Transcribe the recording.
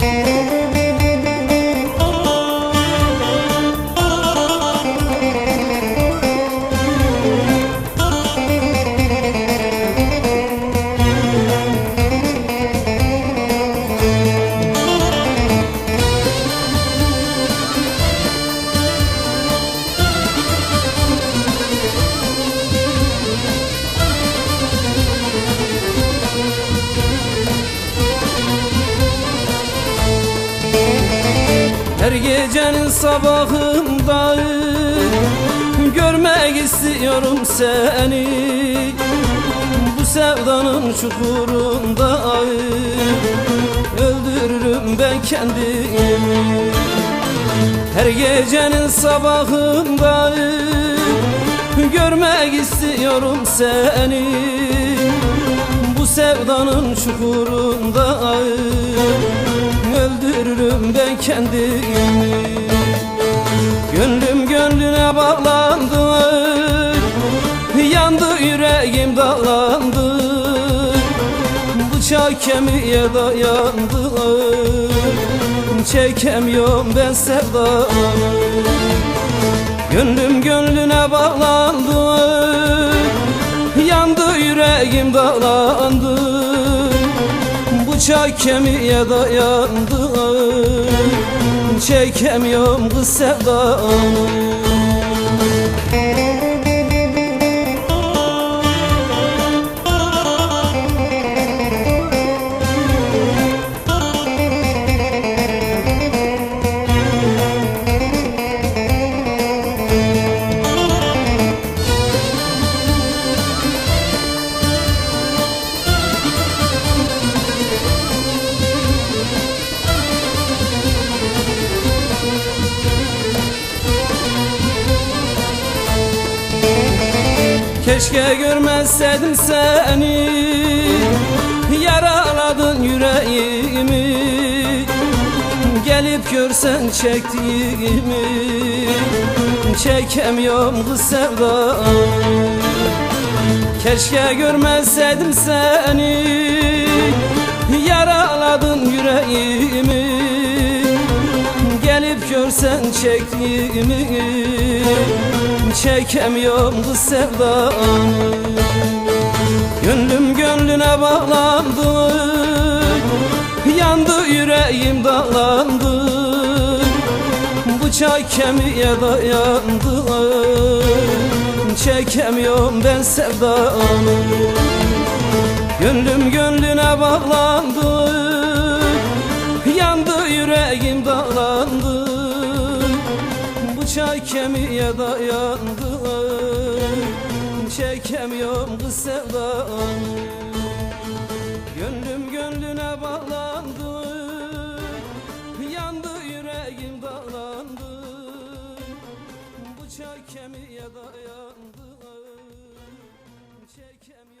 Música Her gecenin sabahında Görmek istiyorum seni. Bu sevdanın çukurunda Öldürürüm ben kendimi. Her gecenin sabahında Görmek istiyorum seni. Bu sevdanın çukurunda Öldürürüm ben kendimi kemiğe dayandı Çekemiyorum ben sevdamı Gönlüm gönlüne bağlandı. Yandı yüreğim dağlandı Bıçak kemiğe dayandı Çekemiyorum kız sevdamı Keşke görmezseydim seni. Yaraladın yüreğimi. Gelip görsen çektiğimi. Çekemiyorum kız sevdamı Keşke görmezseydim seni. Yaraladın yüreğimi. Gelip görsen çektiğimi Çekemiyorum bu sevdamı Gönlüm gönlüne bağlandı. Yandı yüreğim dağlandı. Bıçak kemiğe dayandı. Çekemiyorum ben sevdamı Gönlüm gönlüne bağlandı. Yandı yüreğim dağlandı Bıçak kemiğe dayandı Çekemiyorum kız sevdamı Gönlüm gönlüne bağlandı. Yandı yüreğim dağlandı. Bıçak kemiğe dayandı Çekemiyorum